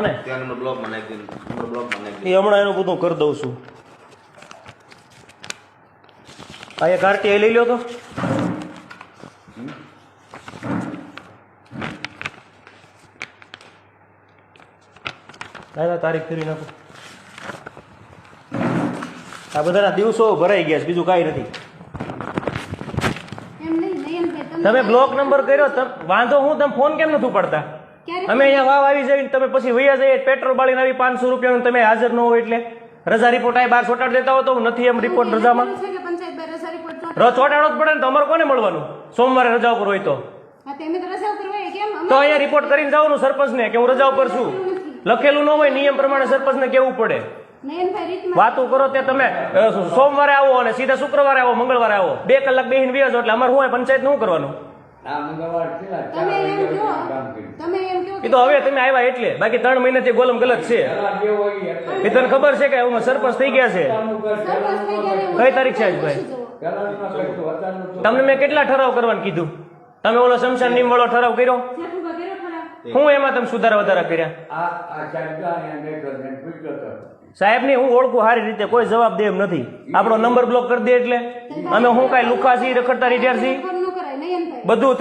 ને ત્યાં બ્લોક નાખી દે નંબર એ હમણાં એનું બધું કરી દઉં છું. આ એક આરટી લઈ લ્યો તો. દાદા તારીખ ફેરવી નાખો. આ બધાના દિવસો ભરાઈ ગયા છે બીજું કાંઈ નથી. એમ નહીં નયનભાઈ તમે તમે બ્લોક નંબર કર્યો તમ- વાંધો હું તમે ફોન કેમ નથી ઉપાડતા? ક્યારે અમે અહીંયા વાવ આવી જઈને તમે પછી વૈયા જઈએ પેટ્રોલ બાળીને આવી પાંચસો રૂપિયાનું તમે હાજર ન હોય એટલે રજા રિપોર્ટ આ બાર ચોટાડ દેતા હો તો હું નથી એમ રિપોર્ટ રજામાં. રજા ચોટાડો જ પડે ને તો અમારે કોને મળવાનું? સોમવારે રજા ઉપર હોય તો. તો અહીંયા રિપોર્ટ કરીને જવાનું સરપંચને કે હું રજા ઉપર છું. લખેલું ન હોય નિયમ પ્રમાણે સરપંચને કેવું પડે? વાતો કરો તે તમે સોમવારે આવો અને સીધા શુક્રવારે આવો મંગળવારે આવો. બે કલાક બેહીને વ્યાજો એટલે અમારે શું પંચાયત શું કરવાનું? તમે એમ કહો તમે એમ કહો એ તો હવે તમે આવ્યા એટલે. બાકી ત્રણ મહિનાથી ગોલમ ગલત છે. એ તને ખબર છે કે હું સરપંચ થઈ ગયા છે? ને કઈ તારીખ છે ના તો તમને મેં કેટલા ઠરાવ કરવાનું કીધું? તમે ઓલો શમશાન નિયમ વાળો ઠરાવ કર્યો? હું એમાં તમે સુધારા વધારા કર્યા? આ આ સાહેબ. સાહેબની હું ઓળખું સારી રીતે કોઈ જવાબ દે એમ નથી. આપણો નંબર બ્લોક કરી દે એટલે. અમે હું કાંઈ લુખા છીએ રખડતા રીઢિયાર છીએ બધું